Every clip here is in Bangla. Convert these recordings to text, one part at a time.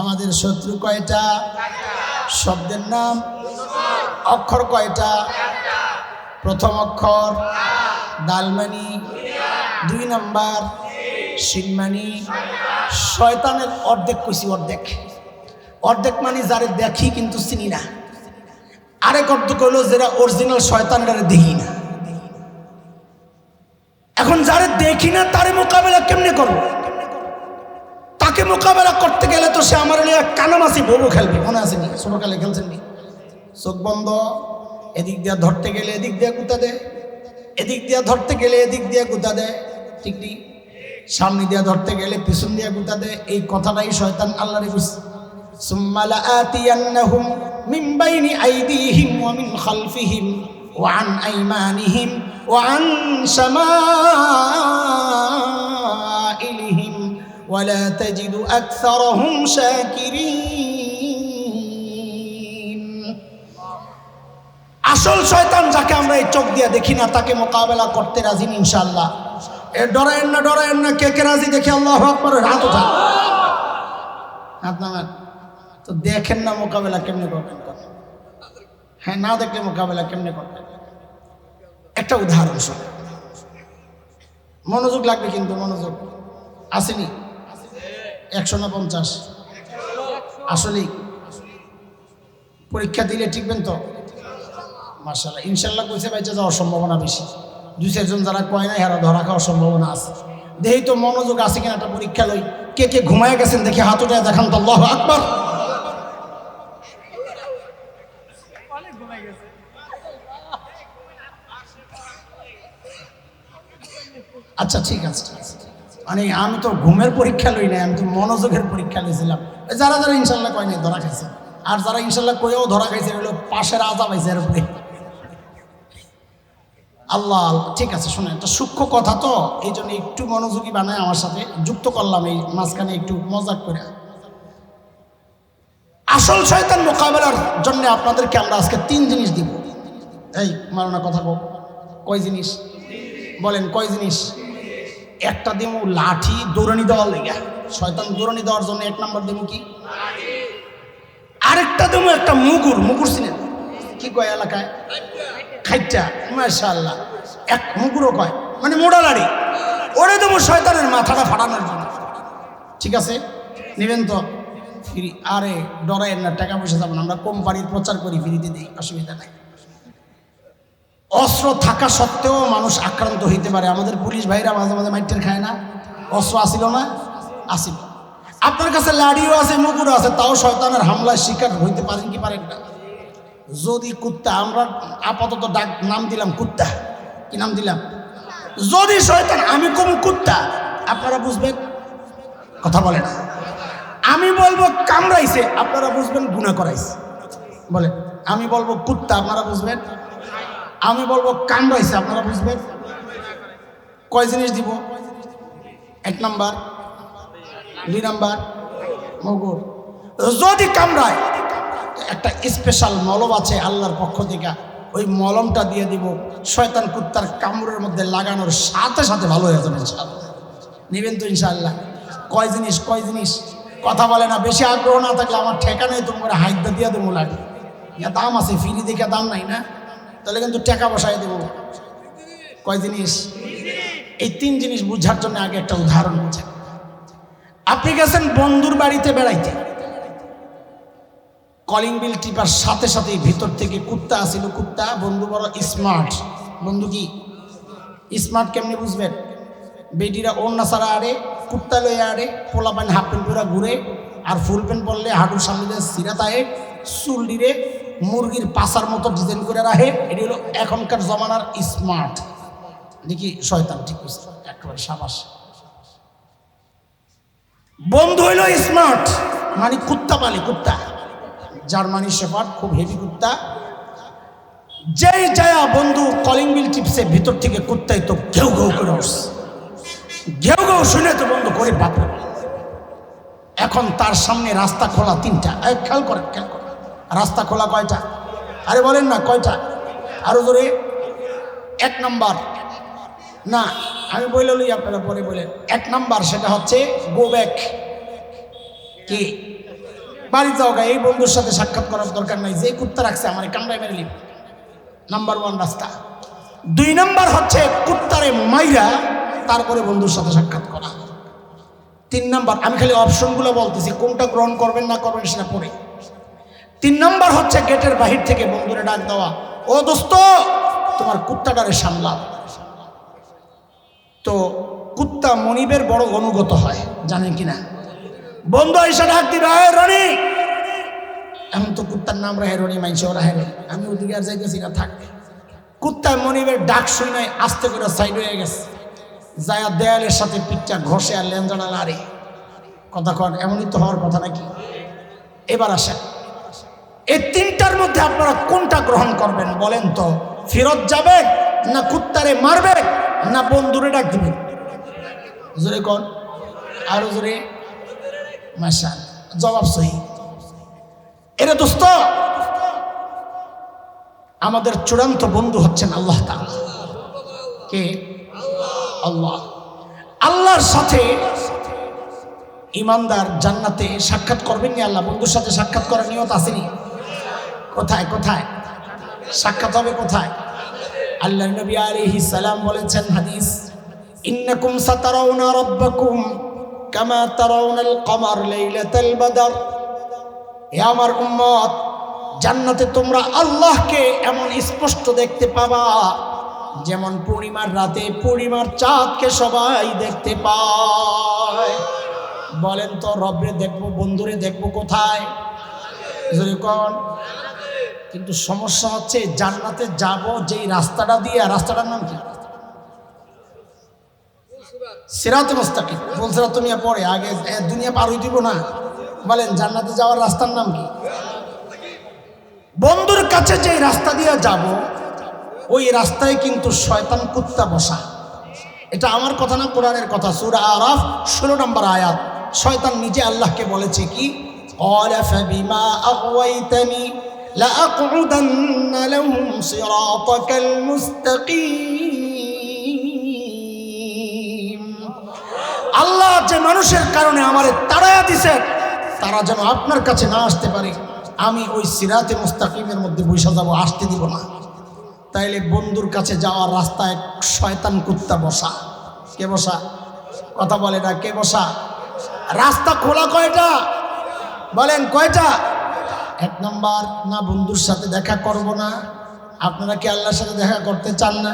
আমাদের শত্রু কয়টা? শব্দের নাম? অক্ষর কয়টা? প্রথম অক্ষর? দালমানি দুই নাম্বার? সিনমানি শয়তানের অর্ধেক কইছি অর্ধেক। অর্ধেক মানে যারে দেখি কিন্তু চিনি না। আরেক অর্ধেক হলো যারা অরিজিনাল শয়তানের দেখি না। এখন যারে দেখি না, তারে মোকাবেলা কেমনে করব? তাকে মোকাবেলা করতে গেলে তো সে আমার লিয়ে কানামাসি বউ খেলবে। মনে আছে নি? ছোটকালে খেলছেন নি? চোখ বন্ধ, এদিক দিয়ে ধরতে গেলে এদিক দিয়ে গুতা দেয় এদিক দিয়ে ধরতে গেলে এদিক দিয়ে গুতা দেয় ঠিক নেই সামনে দিয়ে ধরতে গেলে পিছন দিয়ে গুতা দেয় এই কথাটাই শয়তান আল্লাহ রে বুঝছে সুম্মা লাআতিয়ান্নাহুম মিন বাইনি আইদিহিম ওয়া মিন খালফিহিম ওয়া আন আইমানিহিম ওয়া আন শামাইলিহিম ولا تجد أكثرهم شاكرين আসল শয়তান যাকে আমরা এই চোখ দিয়ে দেখি না তাকে মোকাবেলা করতে রাজি নি ইনশাল্লাহ এ ডরায়েন না ডরায়েন না কে কে রাজি দেখি আল্লাহ আকবর হাত ওঠা হাত নামান তো দেখেন না মোকাবেলা কেমনে করবেন হ্যাঁ না দেখলে মোকাবেলা কেমনে করবেন একটা উদাহরণ শুনে মনোযোগ লাগবে কিন্তু মনোযোগ আসেনি একশো না পঞ্চাশ আসলেই পরীক্ষা দিলে টিকবেন তো? মার্শাল্লাহ ইনশাল্লাহ কইছে বাইচে যাওয়ার সম্ভাবনা বেশি। দুই চারজন যারা কয় না হেরা ধরা খাওয়ার সম্ভাবনা আছে। দেখি তো মনোযোগ আছে কিনা একটা পরীক্ষা লই। কে কে ঘুমায় গেছেন দেখি হাত উঠে দেখান তো আকবার। আচ্ছা ঠিক আছে। মানে আমি তো ঘুমের পরীক্ষা লই নাই, আমি তো মনোযোগের পরীক্ষা লইছিলাম। যারা যারা ইনশাল্লাহ কয় নাই, ধরা খাইছে। আর যারা ইনশাল্লাহ কয়েও ধরা খাইছে হলো পাশের আজা পাইছে এর উপরে। আল্লাহ, ঠিক আছে, শোনেন, একটা সূক্ষ্ম কথা তো এই জন্য একটু মনোযোগী বানায় আমার সাথে, যুক্ত করলাম এই মাঝখানে একটু মজাক করে। আসল শয়তান মোকাবেলার জন্য আপনাদেরকে আমরা আজকে তিন জিনিস দিব। এই, মারোনা, কথা কয় জিনিস? বলেন, কয় জিনিস? একটা দেবো লাঠি দৌড়ানি দেওয়ার লেগে। শয়তান দৌড়ানি দেওয়ার জন্য এক নম্বর দেবো কি? আরেকটা দেবো একটা মুগুর মুগুর চিনেন? কি কয় এলাকায়? খাইটা মাশাল্লাহ এক মুগুরও কয় মানে মোড়া লাড়ি। ওরে দেবো শয়তানের মাথাটা ফাটানোর জন্য। ঠিক আছে? নেবেন তো? ফ্রি। আরে ডরায়েন না, টাকা পয়সা যাব আমরা কোম্পানির প্রচার করি, ফ্রিতে দিই। অসুবিধা নাই। অস্ত্র থাকা সত্ত্বেও মানুষ আক্রান্ত হইতে পারে। আমাদের পুলিশ ভাইরা মাঝে মাঝে মাইটের খায় না। অস্ত্র আসিল না? আসিল। আপনার কাছে লাড়িও আছে মুকুরও আছে, তাও শয়তানের হামলায় শিকার হইতে পারেন কি পারেন না? যদি কুত্তা, আমরা আপাতত ডাক নাম দিলাম কুত্তা। কি নাম দিলাম? যদি শয়তান, আমি কম কুত্তা। আপনারা বুঝবেন? কথা বলে না। আমি বলব কামড়াইছে, আপনারা বুঝবেন গুণা করাইছে। বলে আমি বলব কুত্তা, আপনারা বুঝবেন? আমি বলব কামড়াইছে আপনারা বুঝবেন। কয় জিনিস দিব? এক নাম্বার, দুই নাম্বার মগুর যদি কামড়ায়, একটা স্পেশাল মলম আছে আল্লাহর পক্ষ থেকে, ওই মলমটা দিয়ে দিব। শয়তান কুত্তার কামড়ের মধ্যে লাগানোর সাথে সাথে ভালো হয়ে যাবে নেবেন তো ইনশাল্লাহ কয় জিনিস কয় জিনিস? কথা বলে না, বেশি আগ্রহ না থাকলে আমার ঠেকা নেই, তোমার হাইদা দিয়ে দেবো লাগে। দাম আছে, ফ্রি দেখে দাম নাই না? তাহলে কিন্তু টাকা বসাই দেবো। কয় জিনিস? এই তিন জিনিস বুঝার জন্য আগে একটা উদাহরণ বুঝেন আপনি গেছেন বন্ধুর বাড়িতে বেড়াইতে। কলিং বিল টিপার সাথে সাথে ভিতর থেকে কুত্তা আসিল। কুত্তা, বন্ধু বড় স্মার্ট বন্ধু কি? স্মার্ট কেমনি বুঝবেন? বেটিরা অন্য সারা আড়ে, কুত্তা লয়ে আড়ে, পোলা পানি হাফ প্যান্ট পরা ঘুরে, আর ফুল প্যান্ট পরলে হাঁটুর সামনে দিয়ে সিরাত আয়ে চুল ডিরে মুরগির পাশার মতো ডিজাইন করে রাখে। এটি হলো এখনকার জমানার স্মার্ট দেখি শয়তান ঠিক বুঝছে একেবারে সাবাস। বন্ধু হইল স্মার্ট মানে কুত্তা পালে, কুত্তা। জার্মানি শেফার্ড খুব হেভি কুত্তা। যেই যায়া বন্ধু কলিং বিল টিপসে ভিতর থেকে কুত্তাই তো ঘেউ ঘেউ করে উঠছে। ঘেউ ঘেউ শুনে তো বন্ধু করে বাপরে। এখন তার সামনে রাস্তা খোলা তিনটা। খেয়াল করে খেয়াল করে। রাস্তা খোলা কয়টা? আরে বলেন না, কয়টা? আরও জোরে। এক নম্বর। না, আমি বলে লই আপনারা পরে বলেন এক নাম্বার সেটা হচ্ছে গো ব্যাক কি? বাড়ি যাও এই বন্ধুর সাথে সাক্ষাৎ করার দরকার নাই, যে কুত্তা রাখছে আমার কামড়ায় মেরে নিব নাম্বার ওয়ান রাস্তা। দুই নাম্বার হচ্ছে কুত্তারে মাইরা তারপরে বন্ধুর সাথে সাক্ষাৎ করা। তিন নাম্বার, আমি খালি অপশনগুলো বলতেছি, কোনটা গ্রহণ করবেন না করবেন সেটা পড়ে। তিন নম্বর হচ্ছে গেটের বাহির থেকে বন্ধুরে ডাক দেওয়া। ও দোস্ত, তোমার কুত্তাটারে সামলাও। তো কুত্তা মনিবের বড় অনুগত হয়, জানেন কি না বন্ধু, এসে ডাক দিবে রনি! এখন তো কুত্তার নাম রাহে রনি মাইছে ওরা হ্যাঁ আমি ওদিকে আর যাইতেছি না, থাক। কুত্তা মনিবের ডাক শুনে আস্তে করে সাইড হয়ে গেছে। যায়া দেয়ালের সাথে পিঠটা ঘষে আর লেঞ্জানা লাড়ে কথা কন, এমনই তো হওয়ার কথা নাকি? এবার আসেন। এই তিনটার মধ্যে আপনারা কোনটা গ্রহণ করবেন বলেন তো? ফেরত যাবেন না কুত্তারে মারবেন না বন্ধুরে ডাক দিবেন জোরে কন। আরও জোরে। মাসা জবাব সহি। এরে দোস্ত, আমাদের চূড়ান্ত বন্ধু হচ্ছেন আল্লাহ কে? আল্লাহ। আল্লাহর সাথে ইমানদার জান্নাতে সাক্ষাৎ করবেন নি আল্লাহ? বন্ধুর সাথে সাক্ষাৎ করার নিয়ত আসেনি কোথায় কোথায়? সাক্ষাৎ হবে কোথায়? আল্লাহ নবী আলাইহিস সালাম বলেছেন হাদিস, ইন্নাকুম সাতারাউনা রাব্বাকুম কামা তারাউনাল কমার লাইলাতাল বদর। হে আমার উম্মত, জান্নাতে তোমরা আল্লাহকে এমন স্পষ্ট দেখতে পাবা, যেমন পূর্ণিমার রাতে পূর্ণিমার চাঁদকে সবাই দেখতে পায়। বলেন তো, রবরে দেখব, বন্ধুরে দেখব কোথায়? কন। কিন্তু সমস্যা হচ্ছে জান্নাতে যাব যেই রাস্তাটা দিয়ে রাস্তাটার নাম কি? সিরাত মোস্তাকি বলছিলাম তুমি পরে আগে দুনিয়া পার হয়ে দিব না। বলেন, জান্নাতে যাওয়ার রাস্তার নাম কি? বন্ধুর কাছে যে রাস্তা দিয়ে যাব, ওই রাস্তায় কিন্তু শয়তান কুত্তা বসা। এটা আমার কথা না, কোরআনের কথা। সুর আরাফ, ষোলো নম্বর আয়াত। শয়তান নিজে আল্লাহকে বলেছে কি? অলাফা বিমা আগাইতানি لأقعدن لهم صراطك المستقيم আল্লাহ যে মানুষের কারণে আমারে তাড়াইয়া দিছে তারা যেন আপনার কাছে না আসতে পারে আমি ওই সিরাতে মুস্তাকিমের মধ্যে বৈশা যাব আসতে দিব না তাইলে বন্ধুর কাছে যাওয়ার রাস্তায় শয়তান কুত্তা বসা কে বসা কথা বলে না কে বসা রাস্তা খোলা কয়টা বলেন কয়টা এক নম্বর, না বন্ধুর সাথে দেখা করব না। আপনারা কি আল্লাহর সাথে দেখা করতে চান না?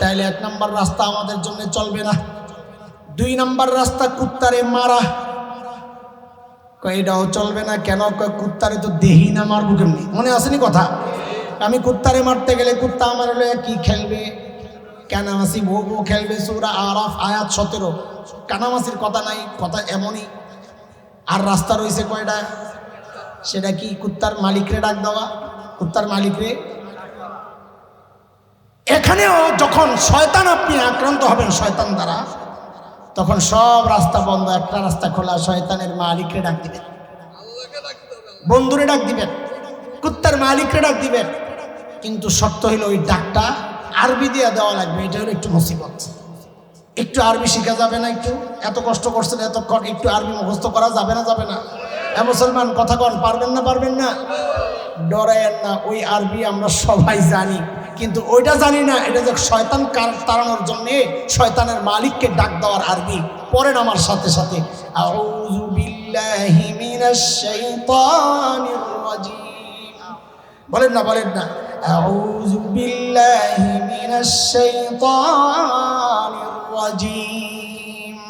তাইলে এক নম্বর রাস্তা আমাদের জন্য চলবে না। দুই নম্বর রাস্তা, কুত্তারে মারা। এটাও চলবে না কেন? কুত্তারে তো দেহি না মারবো কেমনি? মনে আসেনি কথা? আমি কুত্তারে মারতে গেলে কুত্তা আমার কি খেলবে। কানামাসি বউ বউ খেলবে, সুরা আরাফ, আয়াত সতেরো। কানামাসির কথা নাই, কথা এমনই। আর রাস্তা রয়েছে কয়টা? সেটা কি কুত্তার মালিকরে ডাক দেওয়া? কুত্তার মালিকরে? এখানেও যখন শয়তান আপনি আক্রান্ত হবেন শয়তান দ্বারা, তখন সব রাস্তা বন্ধ, একটা রাস্তা খোলা, শয়তানের মালিকরে ডাক দিবেন। বন্ধুরে ডাক দিবেন, কুত্তার মালিকরে ডাক দিবেন। কিন্তু শর্ত হইল ওই ডাকটা আরবি দিয়ে দেওয়া লাগবে, এটা হলো একটু মুসিবত। একটু আরবি শেখা যাবে না একটু? এত কষ্ট করছেন এতক্ষণ, একটু আরবি মুখস্থ করা যাবে না যাবে না? এ মুসলমান, কথা কন, পারবেন না পারবেন না? ডরায়েন না, ওই আরবি আমরা সবাই জানি। কিন্তু ওইটা জানি না, এটা যে শয়তান তাড়ানোর জন্যে শয়তানের মালিককে ডাক দেওয়ার আরবি। পড়েন আমার সাথে সাথে। বলেন না বলেন না।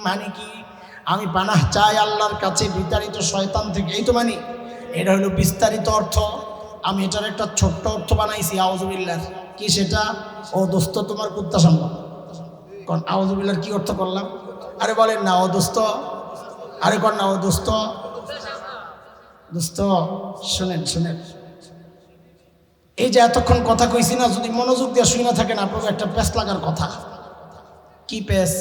মানে কি? আমি পানাহ চাই আল্লাহর কাছে, বিতাড়িত শয়তান থেকে। এই তো মানি, এটা হলো বিস্তারিত অর্থ। আমি এটার একটা ছোট্ট অর্থ বানাইছি আউজুবিল্লার কি সেটা? ও দোস্ত, তোমার কুত্তা সম্ভব কারণ আউজুবিল্লার কি অর্থ করলাম? আরে বলেন না, ও দোস্ত। আরে কর না, ও দোস্ত। দোস্ত, শোনেন শোনেন। এই যে এতক্ষণ কথা কইছি না, যদি মনোযোগ দিয়ে শুই না থাকেন আপনাকে একটা পেস লাগার কথা। কি পেস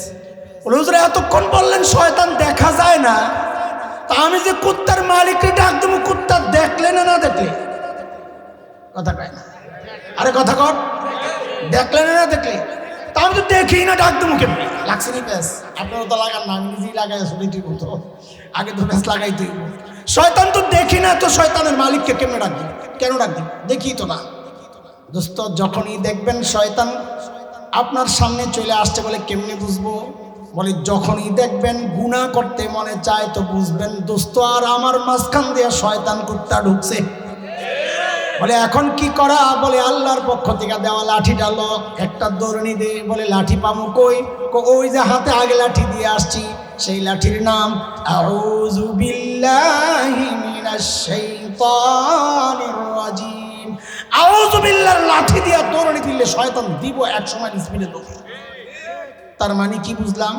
হুজুর, এতক্ষণ বললেন শয়তান দেখা যায় না। তা আমি যে কুত্তার মালিককে ডাক দেবো, কুত্তা দেখলে না না দেখলে? কথা কয় না। আরে কথা কর, দেখলে না না দেখলে? তা আমি তো দেখি না, ডাক দেবো কেমনি লাগছে নি পেস আপনারও তো লাগান না, আমি নিজেই লাগাই, শুনে তুই তো। আগে তো পেস লাগাই তুই শয়তান তো দেখে এত শয়তানের মালিককে কেমনে ডাক দিবে? কেন ডাক দিবে? দেখি তো না। দোস্ত, যখনই দেখবেন শয়তান, আপনার সামনে চলে আসছে বলে কেমনে বুঝব? বলে, যখনই দেখবেন গুণা করতে মনে চায় তো বুঝবেন, দোস্ত, আর আমার মাঝখান দিয়ে শয়তান কুত্তা ঢুকছে। বলে, এখন কি করা? বলে, আল্লাহর পক্ষ থেকে দেওয়া লাঠি ডালো একটা দৌড়নি দে। বলে, লাঠি পামু কই? ওই যে হাতে আগে লাঠি দিয়ে আসছি, সেই লাঠির নাম, আউযু বিল্লাহি মিনাশ শাইতানির রাজিম। আউযু লাঠি দিয়ে দৌড়নি দিলে শয়তান দিব এক সময় স্পিডে দৌড় তার মানে কি বুঝলাম?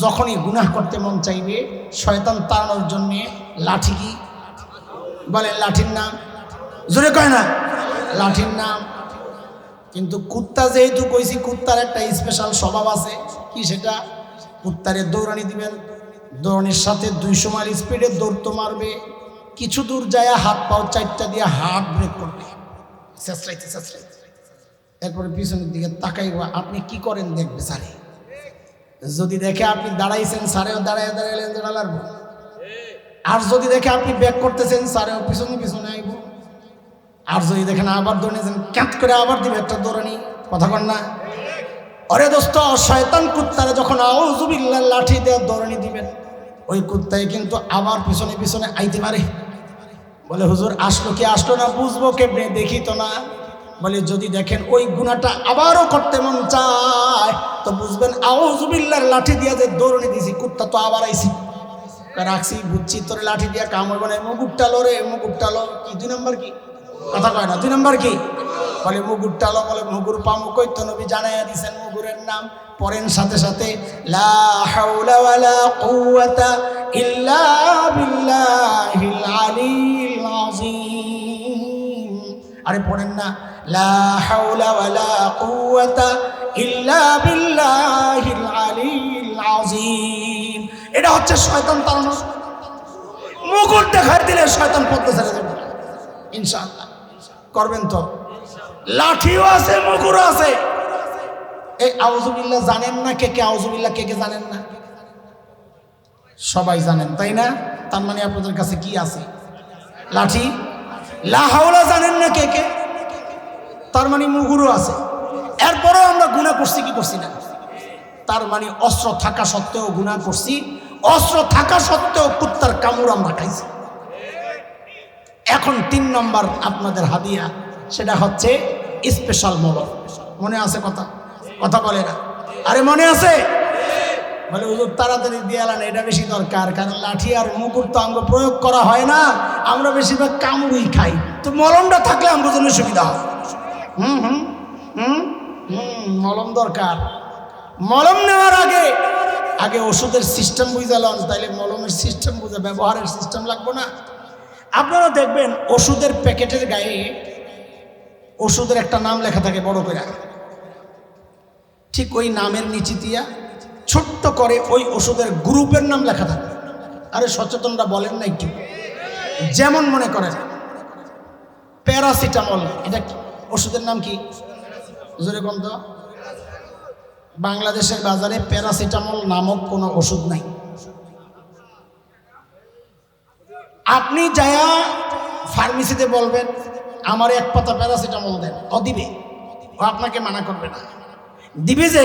যখনই গুনাহ করতে মন চাইবে, শয়তান তাড়ানোর জন্যে লাঠি কি? বলে লাঠির নাম। জোরে কয় না? লাঠির নাম। কিন্তু কুত্তা যেহেতু কইছি, কুত্তার একটা স্পেশাল স্বভাব আছে। কি সেটা? কুত্তারে দৌড়ানি দিবেন। দৌড়ানির সাথে দুইশো মাইল স্পিডে দৌড়তো মারবে। কিছু দূর যায় হাত পাও চারটা দিয়ে হাত ব্রেক করবে। চেঁচড়াইতে চেঁচড়াইতে এরপরে পিছনের দিকে তাকাইব, আপনি কি করেন দেখবে স্যারে যদি দেখে আপনি দাঁড়াইছেন সারেও দাঁড়ায় দাঁড়াইলেন দাঁড়ালার আর যদি দেখে আপনি ব্যাক করতেছেন, স্যারেও পিছনে পিছনে আইব। আর যদি দেখেন আবার দৌড়েছেন ক্যাঁত করে আবার দিবে একটা দৌড়ানি। কথা কন না? অরে দোস্ত, শয়তান কুত্তারে যখন আউজুবিল্লাহ লাঠি দিয়ে দৌড়ানি দিবেন, ওই কুত্তায় কিন্তু আবার পিছনে পিছনে আইতে পারে। বলে, হুজুর, আসলো কি আসলো না? বুঝব কেমনে? দেখি তো না। বলে, যদি দেখেন ওই গুণাটা আবারও করতে মন চায়, তো বুঝবেন আউজুবিল্লার লাঠি দিয়ে যে দৌড়নি দিছি কুত্তা তো আবার আইছি। রাখছি, বুঝছি, তোর লাঠি দিয়ে কামড় বলে মুগুরটালো রে মুগুরটালো কি, দুই নম্বর কি? কথা কয় না, দুই নম্বর কি? বলে মুগুরটালো বলে মুগুর পামু কইতো নবী জানাইয়া দিছেন মুগুরের নাম পরেন সাথে সাথে, লা আরে পড়েন না লা হাওলা ওয়ালা কুওয়াতা ইল্লা বিল্লাহিল আলিল আযীম। এটা হচ্ছে শয়তান তাড়ানো মুকুট দেখাই দিলে শয়তান পড়তে ছেড়ে দেবে। ইনশাআল্লাহ। করবেন তো? লাঠিও আছে মুকুরও আছে। এই আউজুবিল্লাহ জানেন না কে কে? আউজুবিল্লাহ কে কে জানেন না? সবাই জানেন, তাই না? তার মানে আপনাদের কাছে কি আছে? লাঠি? লাহাওলা জানেন না কে কে? তার মানে মুগুরও আছে। এরপরেও আমরা গুণা করছি কি করছি না? তার মানে অস্ত্র থাকা সত্ত্বেও গুণা করছি, অস্ত্র থাকা সত্ত্বেও কুত্তার কামড় আমরা খাইছি। এখন তিন নম্বর আপনাদের হাদিয়া, সেটা হচ্ছে স্পেশাল মলম মনে আছে কথা? কথা বলে না? আরে মনে আছে? বলে, হুজুর, তাড়াতাড়ি দিয়ে এটা বেশি দরকার, কারণ লাঠি আর মুকুর তো আমরা প্রয়োগ করা হয় না, আমরা বেশিরভাগ কামড়ই খাই। তো মলমটা থাকলে আমার জন্য সুবিধা হয়। হুম হুম হুম হুম, মলম দরকার। মলম নেওয়ার আগে আগে ওষুধের সিস্টেম বুঝালাম তাইলে মলমের সিস্টেম বুঝে, ব্যবহারের সিস্টেম লাগবো না। আপনারা দেখবেন ওষুধের প্যাকেটের গায়ে ওষুধের একটা নাম লেখা থাকে বড় করে। ঠিক ওই নামের নিচে দিয়া ছোট্ট করে ওই ওষুধের গ্রুপের নাম লেখা থাকে। আরে সচেতনরা বলেন না একটু যেমন মনে করেন, প্যারাসিটামল, এটা? ওষুধের নাম কি? জোরে কোন তো। বাংলাদেশের বাজারে প্যারাসিটামল নামক কোনো ওষুধ নাই। আপনি যায়া ফার্মেসিতে বলবেন, আমার এক পাতা প্যারাসিটামল দেন। ও দিবে। ও আপনাকে মানা করবে না। দিবে যে,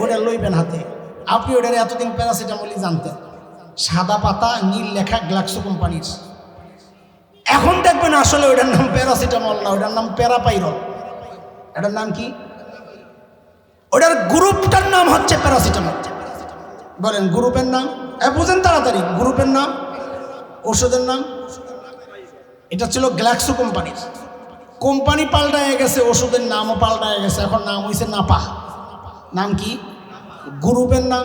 ওটা লইবেন হাতে। আপনি ওটার এতদিন প্যারাসিটামলই জানতেন। সাদা পাতা, নীল লেখা গ্লাক্সো কোম্পানির। এখন দেখবেন আসলে ওটার নাম প্যারাসিটামল না ওটার নাম প্যারাপাইরল এটার নাম কি? ওটার গ্রুপটার নাম হচ্ছে প্যারাসিটামল বলেন, গ্রুপের নাম? এ, বুঝেন তাড়াতাড়ি, গ্রুপের নাম, ওষুধের নাম। এটা ছিল গ্ল্যাক্সো কোম্পানির কোম্পানি পাল্টায় গেছে, ওষুধের নামও পাল্টায় গেছে, এখন নাম হয়েছে নাপা। নাম কি? গ্রুপের নাম।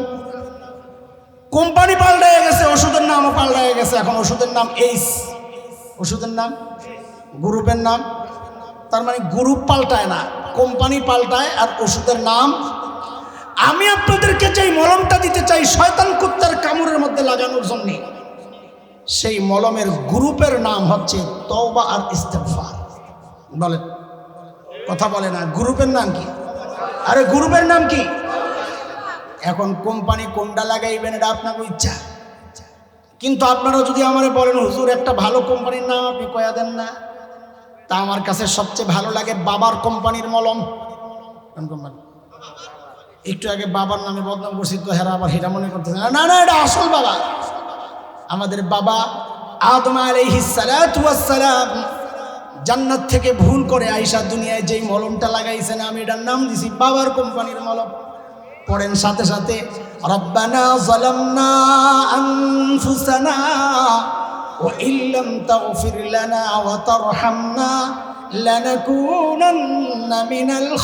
কোম্পানি পাল্টায় গেছে, ওষুধের নামও পাল্টায় গেছে, এখন ওষুধের নাম এইস ওষুধের নাম? গ্রুপের নাম? তার মানে গ্রুপ পাল্টায় না, কোম্পানি পাল্টায়, আর ওষুধের নাম? আমি আপনাদেরকে চাই মলমটা দিতে চাই, শয়তান কুত্তার কামড়ের মধ্যে লাগানোর জন্যে। সেই মলমের গ্রুপের নাম হচ্ছে তওবা আর ইস্তেফার বলেন, কথা বলে না, গ্রুপের নাম কি? আরে গ্রুপের নাম কি? এখন কোম্পানি কোনটা লাগাইবেন, এটা আপনাকে ইচ্ছা। কিন্তু আপনারা যদি আমারে বলেন, হুজুর, একটা ভালো কোম্পানির নাম আপনি কয়া দেন না? তা আমার কাছে সবচেয়ে ভালো লাগে বাবার কোম্পানির মলম। কোম্পানি? একটু আগে বাবার নামে বদনাম করছি তো হেরা আবার হেরা মনে করতেছে না না, এটা আসল বাবা। আমাদের বাবা আদম আলাইহিস সালাতু ওয়াস সালাম জান্নাত থেকে ভুল করে আইসা দুনিয়ায় যেই মলমটা লাগাইছেন, আমি এটার নাম দিছি বাবার কোম্পানির মলম। পড়েন সাথে সাথে, রব্বানা মিনাল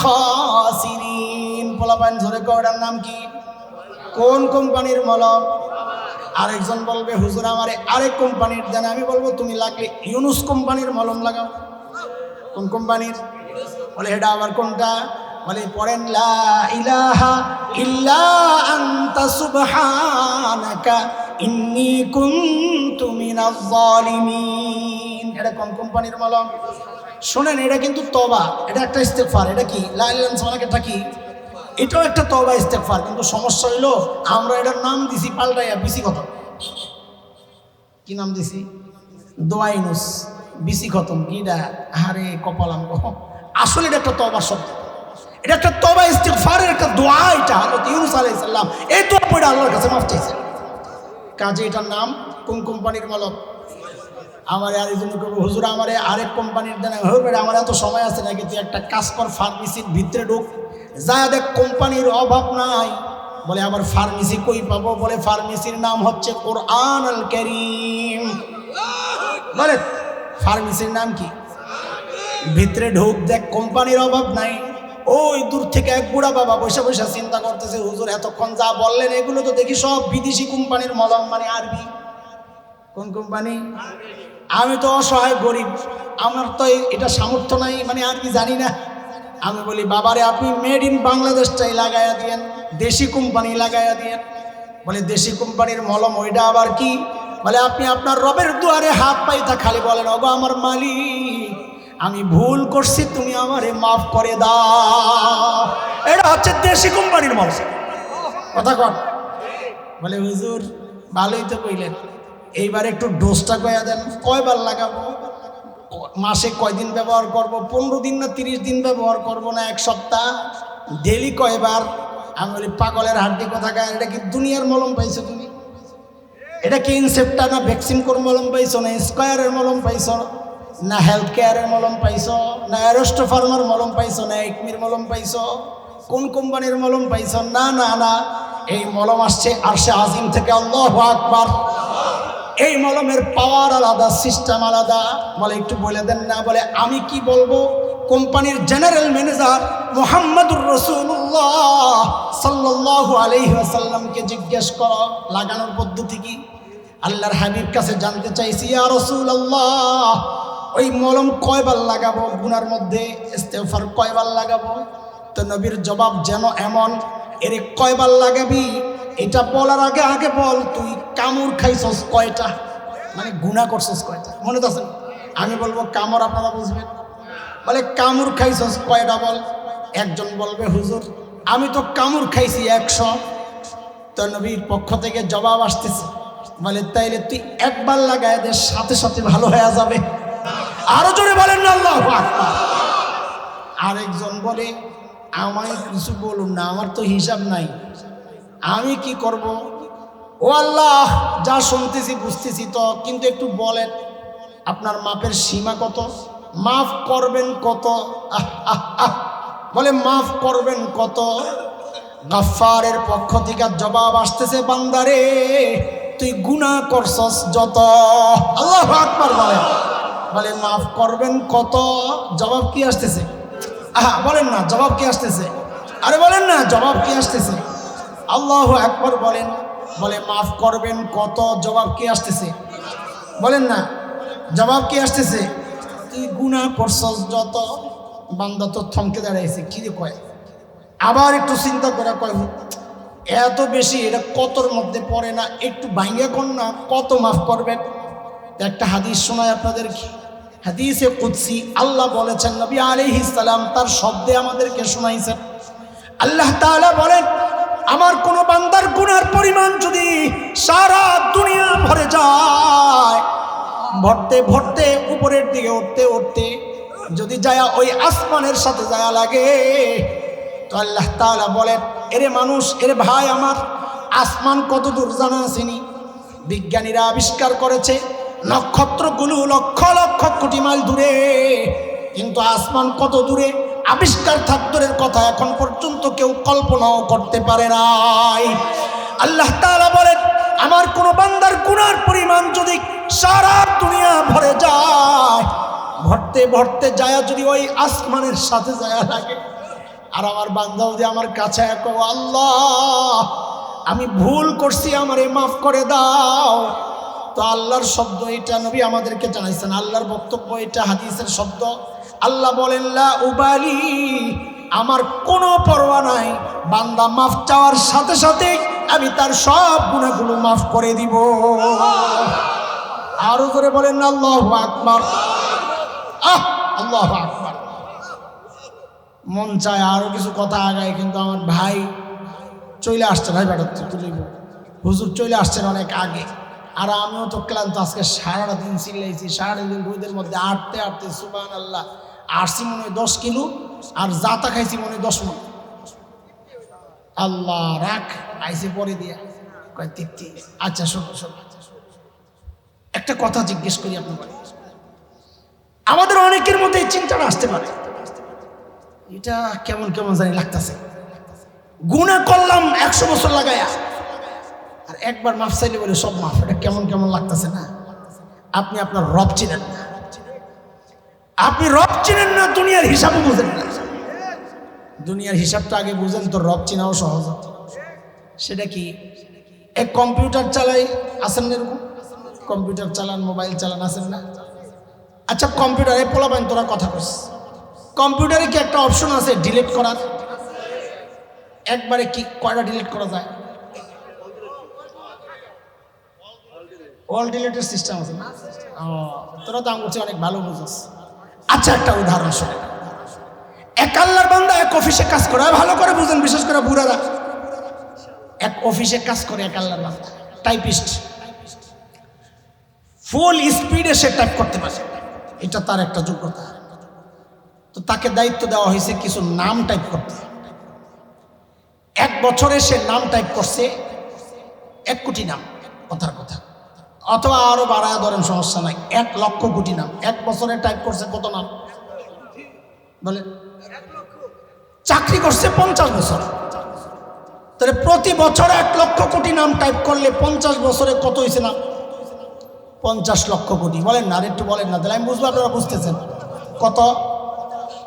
ধরে নাম কি? কোন কোম্পানির মলম? আরেকজন বলবে, হুজুর, আমারে আরেক কোম্পানির দেন। আমি বলব, তুমি লাগলে ইউনুস কোম্পানির মলম লাগাও। কোন কোম্পানির? বলে, এটা আবার কোনটা? বলে, পড়েন, লা ইলাহা ইল্লা আনতা সুবহানাকা, ইন্নী কুনতু মিনাজ জালিমিন এটা কোন কোম্পানির মলম? শোনেন, এটা কিন্তু তবা এটা একটা ইস্তেগফার, এটা কি? লা ইলাহা ইল্লাল্লাহ এটা কি? এটাও একটা তবা ইস্তেগফার, কিন্তু সমস্যা হইল, আমরা এটার নাম দিছি পাল্টাইয়া, বিসি কথা কি নাম দিছি? দোয়াইনুস, বিসি খতম কিডা আরে কপালাম আসলে এটা একটা তবা শব্দ। এটা একটা তবা ইস্তিগফারের একটা দোয়া, এটা হযরত ইউনুস আলাইহিস সালাম। এই দোয়া পড়ে আল্লাহর কাছে মাফ চাইছে। কাজে এটার নাম কোন কোম্পানির মালক? আমার আর এই জন্য হুজুর, আমার আরেক কোম্পানির দেন। হবে আমার এত সময় আছে নাকি তুই একটা কাজ কর ফার্মেসির ভিতরে ঢুক। যা দেখ, কোম্পানির অভাব নাই। বলে, আবার ফার্মেসি কই পাবো? বলে ফার্মেসির নাম হচ্ছে কোরআন আল করিম। বলে ফার্মেসির নাম কি? ভিতরে ঢুক, দেখ, কোম্পানির অভাব নাই। ওই দূর থেকে এক বুড়া বাবা বসে বসে চিন্তা করতেছে, হুজুর, এতক্ষণ যা বললেন, এগুলো তো দেখি সব বিদেশি কোম্পানির মলম মানে আরবি। কোন কোম্পানি? আমি তো অসহায় গরিব, আমার তো এটা সামর্থ্য নাই মানে আরবি জানি না। আমি বলি, বাবারে, আপনি মেড ইন বাংলাদেশটাই লাগাইয়া দিয়েন, দেশি কোম্পানি লাগাইয়া দিয়েন। বলে, দেশি কোম্পানির মলম, ওইটা আবার কি? বলে, আপনি আপনার রবের দুয়ারে হাত পাইতা খালি বলেন, ওগো, আমার মালিক আমি ভুল করছি, তুমি আমারে মাফ করে দাও। এটা হচ্ছে দেশি কোম্পানির মলম কথা কন। বলে, হুজুর, ভালোই তো কইলেন। এইবার একটু ডোজটা কয়া দেন। কয়বার লাগাবো? মাসে কয়দিন ব্যবহার করব? পনেরো দিন না তিরিশ দিন ব্যবহার করব না এক সপ্তাহ? ডেলি কয়বার? আমি বলি, পাগলের হাড্ডি কথা গায়ে এটা কি দুনিয়ার মলম পাইছো তুমি? এটা কি ইনসেপ্টা না ভ্যাকসিন কোর মলম পাইছো না স্কোয়ারের মলম পাইছো না? হেলথ কেয়ারের মলম পাইছো, না অ্যারোস্টো ফার্মার মলম পাইছো, না একমির মলম পাইছো, কোন কোম্পানির মলম পাইছো? না না না। এই মলম আসছে আরশে আজিম থেকে, আল্লাহ আকবার। এই মলমের পাওয়ার আলাদা সিস্টেম আলাদা। বলে, একটু বলে দেন না, বলে, আমি কি বলব? কোম্পানির জেনারেল ম্যানেজার মোহাম্মদুর রসুল্লাহ সাল্লাহ আলহিহাসাল্লামকে জিজ্ঞেস করো, লাগানোর পদ্ধতি কি? আল্লাহর হাবিব কাছে জানতে চাইছি, ইয়া রসুল আল্লাহ ওই মলম কয়বার লাগাবো? গুনার মধ্যে ইস্তেফার কয়বার লাগাবো? তো নবীর জবাব যেন এমন, এর কয়বার লাগাবি? এটা বলার আগে আগে বল, তুই কামড় খাইছস কয়টা? মানে গুণা করছস কয়টা? মনে তো আমি বলব কামড় আপনারা বুঝবেন। বলে কামড় খাইছস কয়টা বল? একজন বলবে, হুজুর, আমি তো কামড় খাইছি একশো। তো নবীর পক্ষ থেকে জবাব আসতেছে। বলে, তাইলে তুই একবার লাগায় দে, সাথে সাথে ভালো হয়ে যাবে। আরও জোরে বলেন না আল্লাহ। আরেকজন বলে, আমায় কিছু বলুন না, আমার তো হিসাব নাই। আমি কি করব? ও আল্লাহ, যা শুনতেছি, বুঝতেছি তো, কিন্তু একটু বলেন, আপনার মাপের সীমা কত? মাফ করবেন কত। বলে, মাফ করবেন কত? গাফারের পক্ষ থেকে জবাব আসতেছে, বান্দারে, তুই গুনাহ করছস যত। আল্লাহ আকবার বলে বলে মাফ করবেন কত? জবাব কি আসতেছে? আহা, বলেন না, জবাব কি আসতেছে? আরে বলেন না, জবাব কি আসতেছে? আল্লাহ একবার বলেন, বলে মাফ করবেন কত? জবাব কি আসতেছে? বলেন না, জবাব কি আসতেছে? তুই গুণা করছস যত? বান্দা তো থমকে দাঁড়াইছে, কি রে কয়? আবার একটু চিন্তা করে কয়, এত বেশি এটা কতর মধ্যে পড়ে না? একটু ভাঙ্গে কর না, কত মাফ করবেন? একটা হাদিস শোনায় আপনাদেরকে। হাদিসে কুদ্সি, আল্লাহ বলেছেন, নবী আলাইহিস সালাম তার শব্দে আমাদেরকে শোনাইছেন। আল্লাহ তাআলা বলেন, আমার কোনো বান্দার গুনার পরিমাণ যদি সারা দুনিয়া ভরে যায়, ভরতে ভরতে, উপরের দিকে উঠতে উঠতে যদি যায়া ওই আসমানের সাথে যায়া লাগে, তো আল্লাহ তাআলা বলেন, এরে মানুষ, এরে ভাই আমার, আসমান কত দূর জানা আসেনি? বিজ্ঞানীরা আবিষ্কার করেছে নক্ষত্রগুলো লক্ষ লক্ষ কোটি মাইল দূরে। কিন্তু আসমান কত দূরে? আবিষ্কার থাকতরের কথা এখন পর্যন্ত কেউ কল্পনাও করতে পারে নাই। আল্লাহ তাআলা বলেন, আমার কোন বান্দার গুনার পরিমাণ যদি সারা দুনিয়া ভরে যায়, ভরতে ভরতে যায় যদি ওই আসমানের সাথে যায় লাগে। আর আমার বান্দা যদি আমার কাছে কো আল্লাহ, আমি ভুল করছি, আমারে মাফ করে দাও। তো আল্লাহর শব্দ এটা নবী আমাদেরকে জানাইছেন। আল্লাহর বক্তব্য এটা, হাদিসের শব্দ। আল্লাহ বলেন উবালি, আমার কোনো পরোয়া নাই। বান্দা মাফ চাওয়ার সাথে সাথে আমি তার সব গুণাগুলো মাফ করে দিব। আরও করে বলেন, আল্লাহ আকবার। আহ, আল্লাহ আকবার। মন চায় আরও কিছু কথা আগায়, কিন্তু আমার ভাই চলে আসছে। ভাই বেটা তুলিব হুজুর চলে আসছেন অনেক আগে। আর আমিও তো ক্লান্ত, আজকে সারাটা দিন চিল্লাইছি সারাটা দিন রোদের মধ্যে আটতে আটতে সুবান আল্লাহ আসছি মনে হয় দশ কিলো, আর জাতা খাইছি মনে হয় দশ মন আল্লাহ, রাখ আইসে পরে দিয়া। কয়, তৃপ্তি। আচ্ছা শোনো শোনো। একটা কথা জিজ্ঞেস করি আপনাকে। আমাদের অনেকের মধ্যে এই চিন্তাটা আসতে পারে। এটা কেমন কেমন জানি লাগতেছে। গুণা করলাম একশো বছর লাগায়া। আর একবার মাফ চাইলে বলে, সব মাফ, এটা কেমন কেমন লাগতেছে না? আপনি আপনার রব চিনেন না। আপনি রব চিনেন না, দুনিয়ার হিসাবও বুঝেন না। দুনিয়ার হিসাবটা আগে বুঝেন, তো রব চিনাও সহজ। সেটা কি? এক কম্পিউটার চালাই আসেন না এরকম? কম্পিউটার চালান, মোবাইল চালান আসেন না? আচ্ছা কম্পিউটারে পোলাবেন তোরা কথা কইস। কম্পিউটারে কি একটা অপশন আছে, ডিলিট করার? একবারে কি, কয়টা ডিলিট করা যায়? অল ডিলিটের সিস্টেম আছে না? তোরা তো আমি অনেক ভালো বুঝিস। আচ্ছা একটা উদাহরণ শোন এক আল্লাহর বান্দা এক অফিসে কাজ করে ভালো করে বুঝেন, বিশেষ করে বুড়ারা। এক অফিসে কাজ করে এক আল্লাহর বান্দা টাইপিস্ট ফুল স্পিডে সে টাইপ করতে পারে। এটা তার একটা যোগ্যতা। তো তাকে দায়িত্ব দেওয়া হয়েছে কিছু নাম টাইপ করতে। এক বছরে সে নাম টাইপ করছে, এক কোটি নাম, কথার কথা। অথবা আরও বাড়ায় ধরেন, সমস্যা নাই। এক লক্ষ কোটি নাম। এক বছরে টাইপ করছে কত নাম? বলে, চাকরি করছে পঞ্চাশ বছর। তাহলে প্রতি বছরে এক লক্ষ কোটি নাম টাইপ করলে পঞ্চাশ বছরে কত হয়েছে নাম পঞ্চাশ লক্ষ কোটি। বলেন না একটু বলেন না, তাহলে আমি বুঝব আপনারা বুঝতেছেন। কত?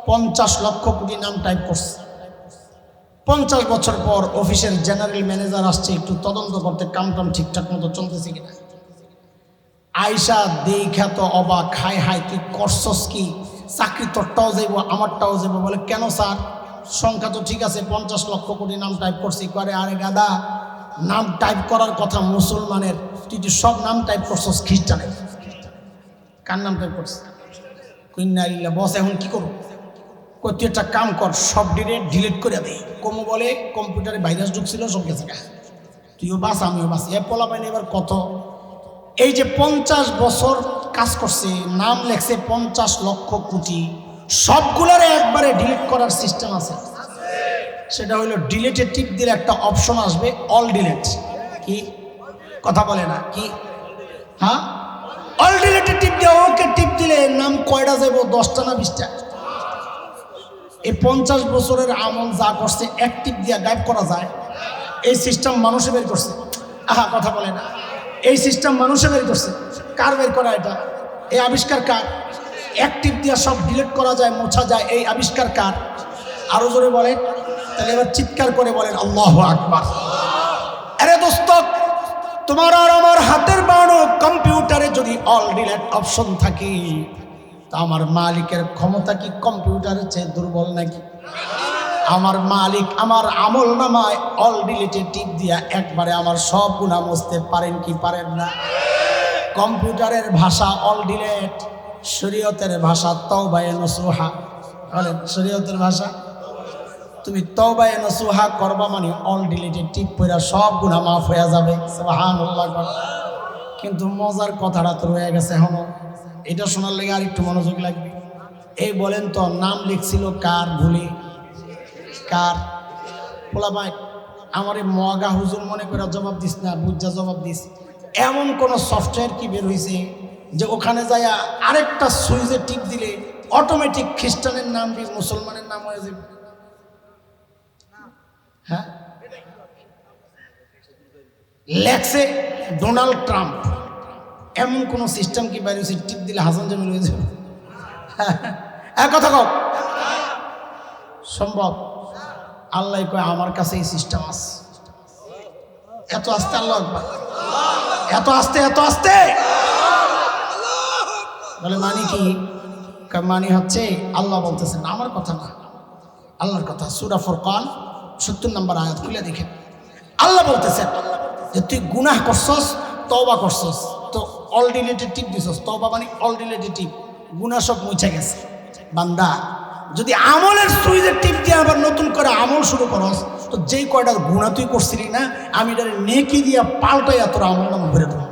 পঞ্চাশ লক্ষ কোটি নাম টাইপ করছে। পঞ্চাশ বছর পর অফিসের জেনারেল ম্যানেজার আসছে, একটু তদন্ত করতে কাম টাম ঠিকঠাক মতো চলতেছে কিনা? আয়সা দেখা তো অবাক হাই হাই তুই করছস কি? চাকরি তোরটাও যাইব, আমারটাও যাইব। বলে, কেন স্যার? সংখ্যা তো ঠিক আছে, পঞ্চাশ লক্ষ কোটি নাম টাইপ করছি। করে আরে গাদা, নাম টাইপ করার কথা মুসলমানের। তুই তুই সব নাম টাইপ করছস, খ্রিস্টানের। কার নাম টাইপ করছিস? কুইন্না বস, এখন কি করব? কই, তুই একটা কাম কর সব ডিলেট ডিলিট করে দে। কমু বলে, কম্পিউটারে ভাইরাস ঢুকছিল, সব গেছে তুইও বাস আমিও বাস এ পোলা পাইনি এবার কত? এই যে পঞ্চাশ বছর কাজ করছে, নাম লেখছে পঞ্চাশ লক্ষ কোটি। সবগুলারে একবারে ডিলিট করার সিস্টেম আছে। সেটা হলো ডিলেটে টিপ দিলে একটা অপশন আসবে অল ডিলেট কি? কথা বলে না, কি? হ্যাঁ? অল ডিলেটে টিপ দিয়ে ওকে টিপ দিলে নাম কয়টা যাব দশটা না বিশটা? এই পঞ্চাশ বছরের আমল যা করছে অ্যাক্টিভ দিয়ে গাইব করা যায়, এই সিস্টেম মানুষে বের করছে। আহা, কথা বলে না। এই সিস্টেম মানুষে বের করছে। কার বের করা এটা? এই আবিষ্কার কার? অ্যাক্টিভ দিয়া সব ডিলিট করা যায়, মোছা যায়, এই আবিষ্কার কার? আরও জোরে বলেন। তাহলে এবার চিৎকার করে বলেন, আল্লাহ আকবার। আরে দোস্ত, তোমার আর আমার হাতের বানো কম্পিউটারে যদি অল ডিলেট অপশন থাকে, তা আমার মালিকের ক্ষমতা কি কম্পিউটারের চেয়ে দুর্বল নাকি? আমার মালিক আমার আমল নামায় অল ডিলেটে টিপ দিয়া একবারে আমার সব গুণা মুছতে পারেন কি পারেন না? কম্পিউটারের ভাষা অল ডিলেট শরীয়তের ভাষা তওবায়ে নসুহা। বলেন, শরীয়তের ভাষা? তুমি তবায় নসুহা করবা মানে অল ডিলিটেড টিপ পইরা সব গুণা মাফ হয়ে যাবে। কিন্তু মজার কথাটা তো রয়ে গেছে এখনও। এটা শোনার লেগে আর একটু মনোযোগ লাগবে। এই বলেন তো, নাম লিখছিল কার ভুলে? কার? পোলা ভাই আমার মগা হুজুর মনে করে জবাব দিস না, বুঝা জবাব দিস। এমন কোন সফটওয়্যার কি বের হয়েছে যে ওখানে যায় আরেকটা সুইচে টিপ দিলে অটোমেটিক খ্রিস্টানের নাম দিয়ে মুসলমানের নাম হয়ে যাবে? হ্যাঁ? লেখছে ডোনাল্ড ট্রাম্প। এমন কোন সিস্টেম কি বাইরে হয়েছে টিপ দিলে হাসান জামিল হয়ে যাবে? এক কথা কও। সম্ভব? আল্লাহ কয়, আমার কাছে এই সিস্টেম আছে। এত আস্তে আল্লাহ আকবার। এত আস্তে এত আস্তে। বলে, মানি কি? মানি হচ্ছে আল্লাহ বলতেছেন, আমার কথা না। আল্লাহর কথা। সুরা ফুরকান, সত্তর নম্বর আয়াত, খুলে দেখেন। আল্লাহ বলতেছেন যে, তুই গুনাহ করছস তবা করছস, তো অল রিলেটেড টিপ দিছস। তওবা মানে অল রিলেটেড টিপ। গুনাহ সব মুছে গেছে। বান্দা যদি আমলের সুইজের টিপ দিয়ে আবার নতুন করে আমল শুরু করস, তো যেই কয়টার গুণা তুই করছিলি না, আমি এটার নেকি দিয়ে পাল্টাই তোর আমল নাম ভরে দেবো।